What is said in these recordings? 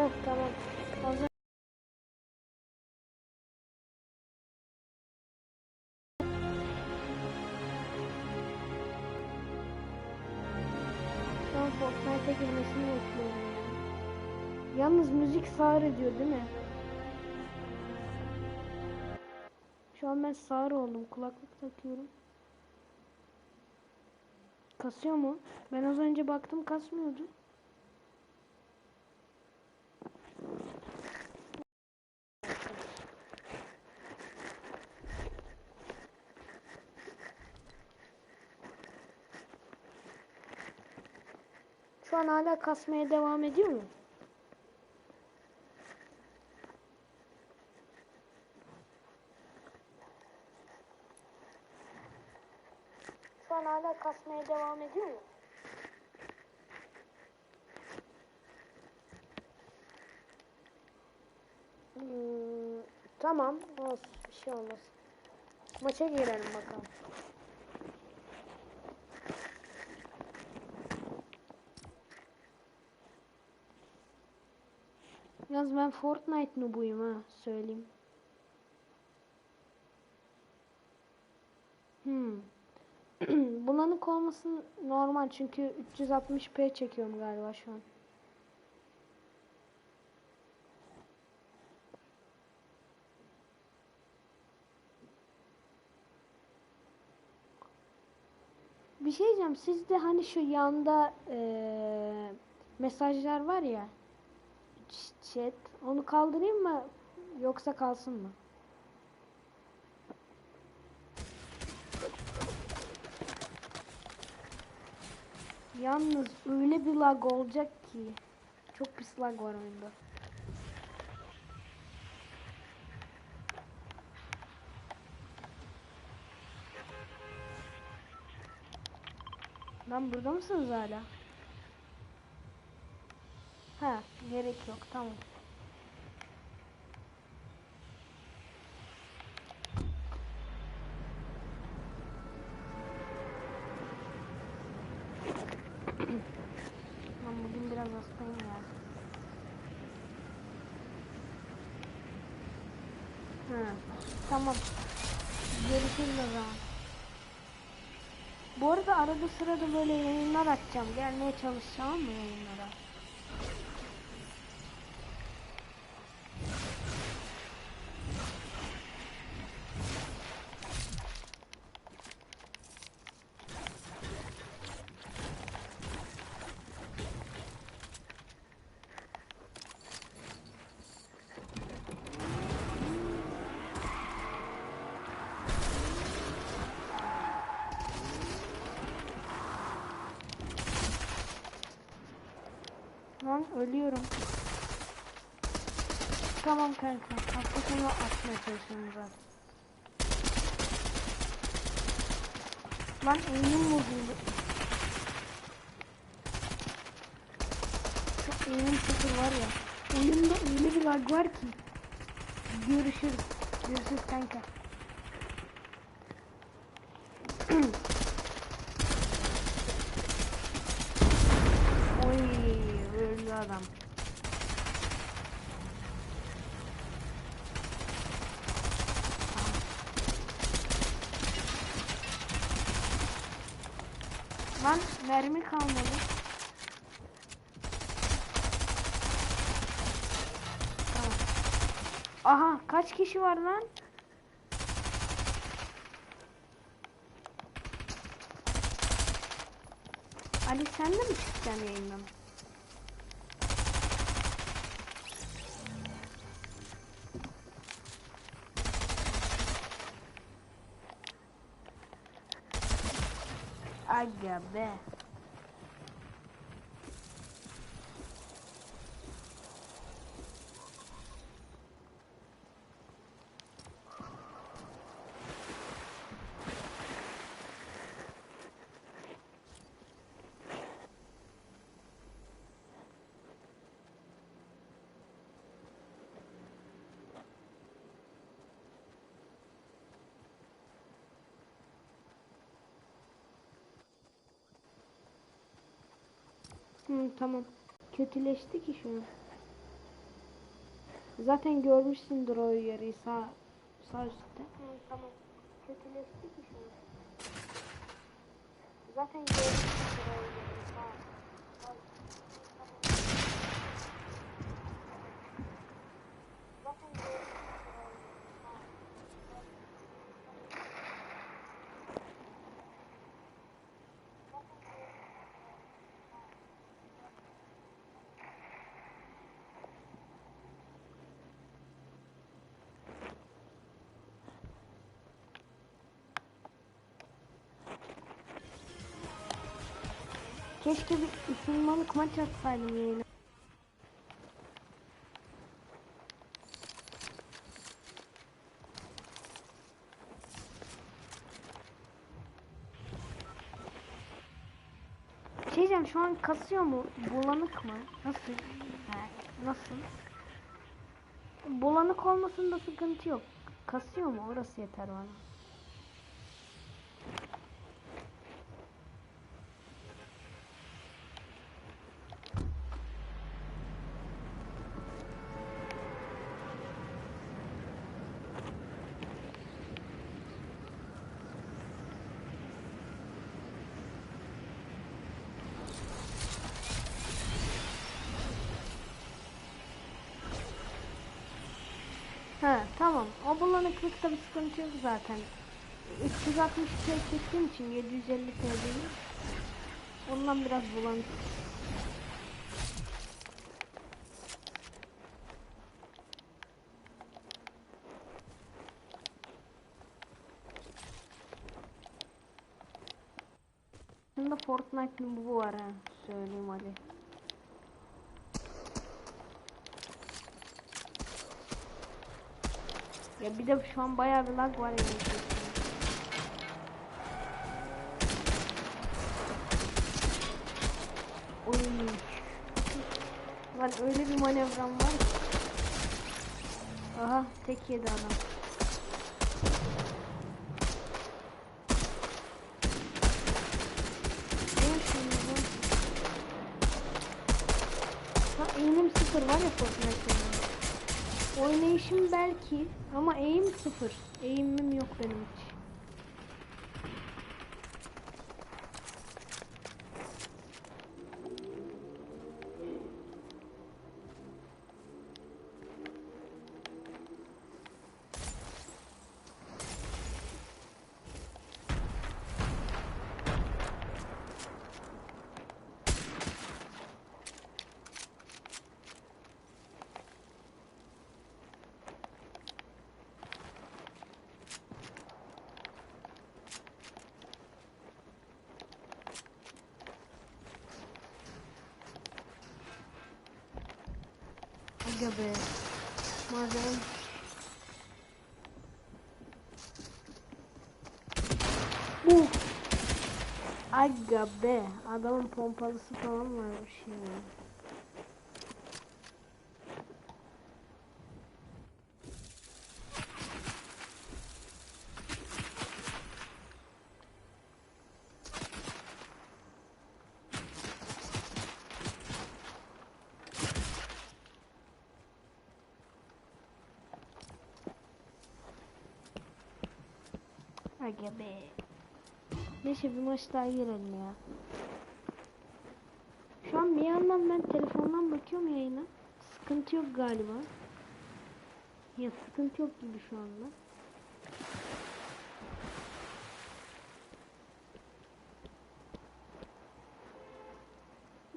Heh, tamam. Hazır. An Fortnite'a girmesini bekliyorum ya. Yalnız müzik sağır ediyor değil mi? Şu an ben sağır oldum. Kulaklık takıyorum. Kasıyor mu? Ben az önce baktım kasmıyordu. Şu an hala kasmaya devam ediyor mu? Şu an hala kasmaya devam ediyor mu? Hmm, tamam. Olsun. Bir şey olmaz. Maça girelim bakalım. Yalnız ben Fortnite noobuyum ha söyleyeyim. Hmm. Bulanık olması normal çünkü 360p çekiyorum galiba şu an. Bir şey diyeceğim. Sizde hani şu yanda eee, mesajlar var ya. Chat. Onu kaldırayım mı? Yoksa kalsın mı? Yalnız öyle bir lag olacak ki. Çok pis lag var oyunda. Lan burada mısınız hala? Ha, gerek yok. Tamam. Ben bugün biraz hastayım ya. Ha, tamam. Görüşürüz o zaman. Bu arada arada sırada böyle yayınlar açacağım. Gelmeye çalışacağım mı yayınlara? Lan ölüyorum. Tamam kanka. Hafta sonu atmaya çalışıyorum zaten. Lan eğimim bozuldu. Çok eğimim sıfır var ya. Oyunda öyle bir lag var ki. Görüşürüz. Görüşürüz kanka. Oy öldü adam. Lan mermi kalmadı. Aha kaç kişi var lan? Ali sen de mi çıkacaksın yayından? Aga be. Hı, tamam. Kötüleşti ki şu an. Zaten görmüşsündür o yeri sağ sağ üstte. Hı, tamam. Kötüleşti ki şu an. Zaten görmüşsündür o yeri. Keşke bir ısınmalık maç atsaydım yayına. Şey diyeceğim şu an kasıyor mu? Bulanık mı? Nasıl? Ha, nasıl? Bulanık olmasında sıkıntı yok. Kasıyor mu? Orası yeter bana. Ha tamam. O bulanıklıkta bir sıkıntı yok zaten. 360 şey çektiğim için 750 TL'yi ondan biraz bulanık. Bunda Fortnite'ın bu var ha. Söyleyeyim hadi. Ya bir de şu an bayağı bir lag var yani. Oy. Lan öyle bir manevram var. Aha tek yedi adam. Ha eğimim sıfır var ya Fortnite'da. Oynayışım belki ama eğim sıfır. Eğimim yok benim hiç. Aga be. Malzemem. Uh. Aga be. Adamın pompalısı falan varmış ya. Aga be. Neyse bir maç daha girelim ya. Şu an bir yandan ben telefondan bakıyorum yayına. Sıkıntı yok galiba. Ya sıkıntı yok gibi şu anda.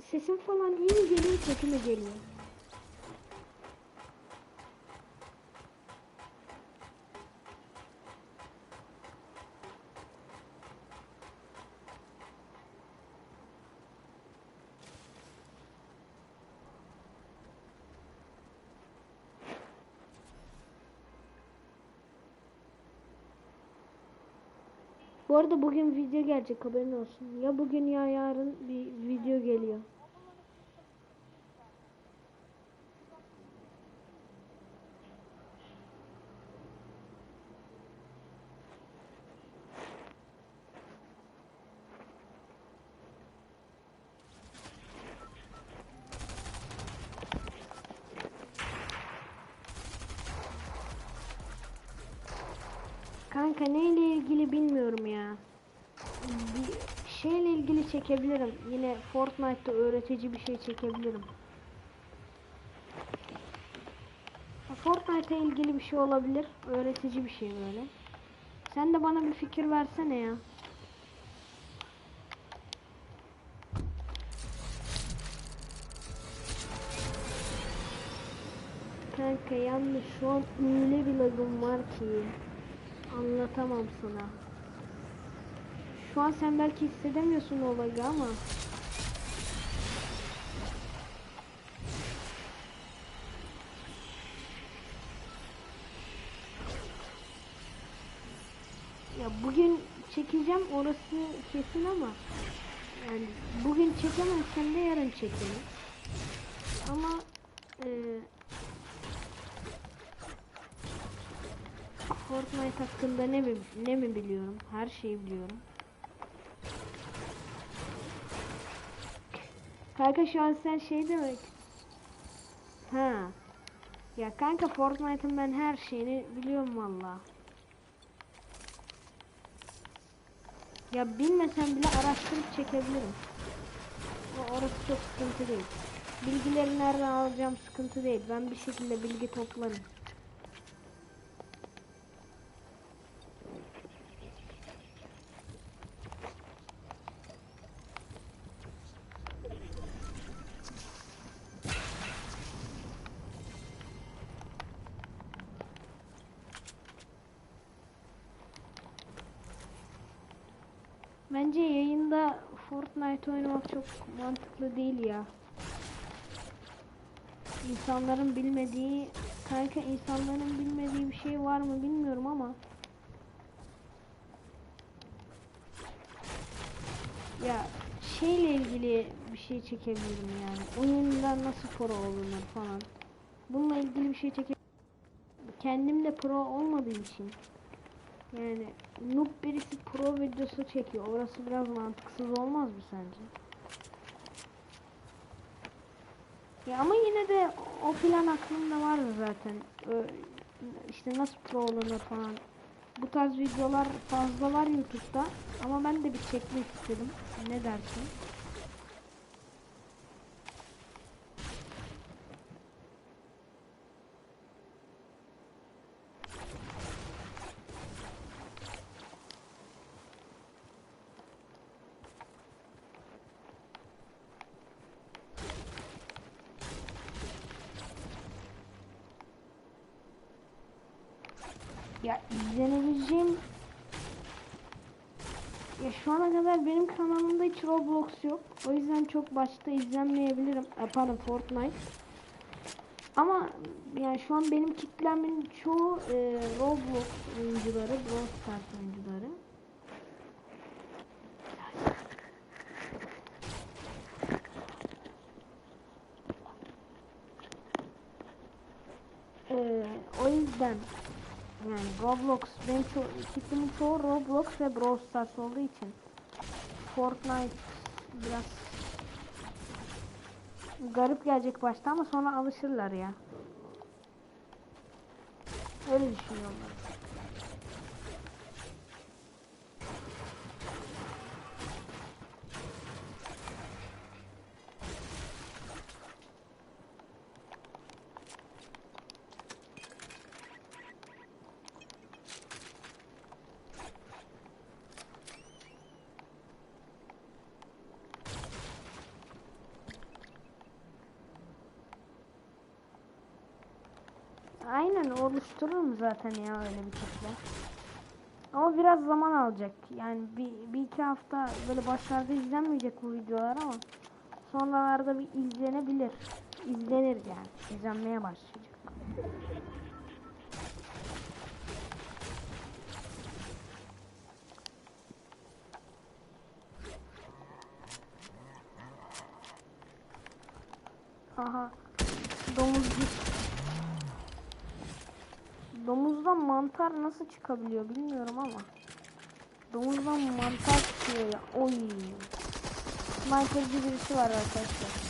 Sesim falan iyi mi geliyor kötü mü geliyor? Bu arada bugün video gelecek haberin olsun. Ya bugün ya yarın bir video geliyor. Kanka neyle ilgili bilmiyorum ilgili çekebilirim. Yine Fortnite'da öğretici bir şey çekebilirim. Fortnite'a ilgili bir şey olabilir. Öğretici bir şey böyle. Sen de bana bir fikir versene ya. Kanka yalnız şu an öyle bir lagım var ki anlatamam sana. Şu an sen belki hissedemiyorsun o lagı ama Ya bugün çekeceğim orası kesin ama yani bugün çekemezsem de yarın çekerim. Ama e, Fortnite hakkında ne mi, ne mi biliyorum? Her şeyi biliyorum. Kanka şu an sen şey demek. Ha. Ya kanka Fortnite'ın ben her şeyini biliyorum valla. Ya bilmesem bile araştırıp çekebilirim. O orası çok sıkıntı değil. Bilgileri nereden alacağım sıkıntı değil. Ben bir şekilde bilgi toplarım. Bence yayında Fortnite oynamak çok mantıklı değil ya. İnsanların bilmediği, kanka insanların bilmediği bir şey var mı bilmiyorum ama ya şeyle ilgili bir şey çekebilirim yani. Oyunda nasıl pro olunur falan. Bununla ilgili bir şey çeke kendim de pro olmadığım için yani noob birisi pro videosu çekiyor. Orası biraz mantıksız olmaz mı sence? Ya ama yine de o plan aklımda vardı zaten. Ö- işte nasıl pro olunur falan. Bu tarz videolar fazla var YouTube'da. Ama ben de bir çekmek istedim. Ne dersin? Ya izlenebileceğim ya şu ana kadar benim kanalımda hiç Roblox yok. O yüzden çok başta izlenmeyebilirim. Pardon Fortnite. Ama yani şu an benim kitlemin çoğu e, Roblox oyuncuları, Brawl Stars oyuncuları. E, o yüzden yani Roblox benim ço kitlemin çoğu Roblox ve Brawl Stars olduğu için Fortnite biraz garip gelecek başta ama sonra alışırlar ya. Öyle düşünüyorum ben. Aynen oluştururum zaten ya öyle bir kitle. Ama biraz zaman alacak. Yani bir, bir iki hafta böyle başlarda izlenmeyecek bu videolar ama sonralarda bir izlenebilir. İzlenir yani. İzlenmeye başlayacak. Aha. Domuzcuk. Domuzdan mantar nasıl çıkabiliyor bilmiyorum ama. Domuzdan mantar çıkıyor ya. Oy. Sniperci birisi var arkadaşlar.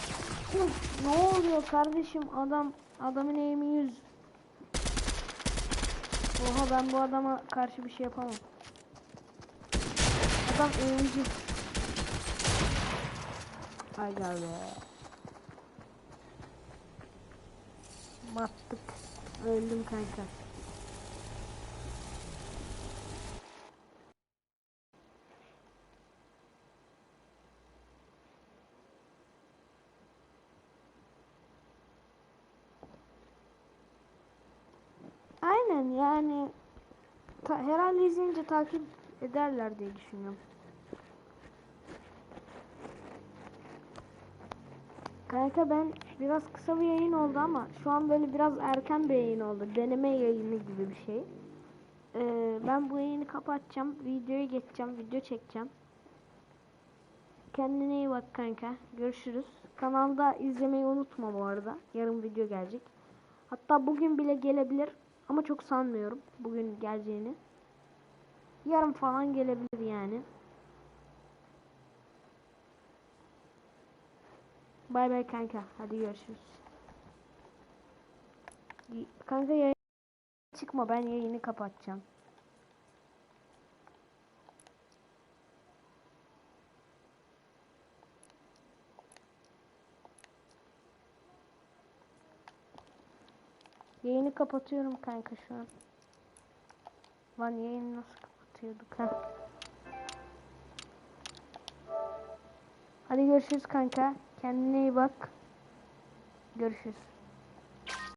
Ne oluyor kardeşim adam adamın eğimi 100. Oha ben bu adama karşı bir şey yapamam. Adam oyuncu. Aga be. Battık. Öldüm kanka. Aynen yani ta, herhalde izleyince takip ederler diye düşünüyorum. Kanka ben biraz kısa bir yayın oldu ama şu an böyle biraz erken bir yayın oldu. Deneme yayını gibi bir şey. Ee, ben bu yayını kapatacağım. Videoya geçeceğim. Video çekeceğim. Kendine iyi bak kanka. Görüşürüz. Kanalda izlemeyi unutma bu arada. Yarın video gelecek. Hatta bugün bile gelebilir. Ama çok sanmıyorum bugün geleceğini. Yarın falan gelebilir yani. Bay bay kanka. Hadi görüşürüz. Kanka yayın çıkma ben yayını kapatacağım. Yayını kapatıyorum kanka şu an. Lan yayını nasıl kapatıyorduk ha? Hadi görüşürüz kanka. Kendine iyi bak. Görüşürüz.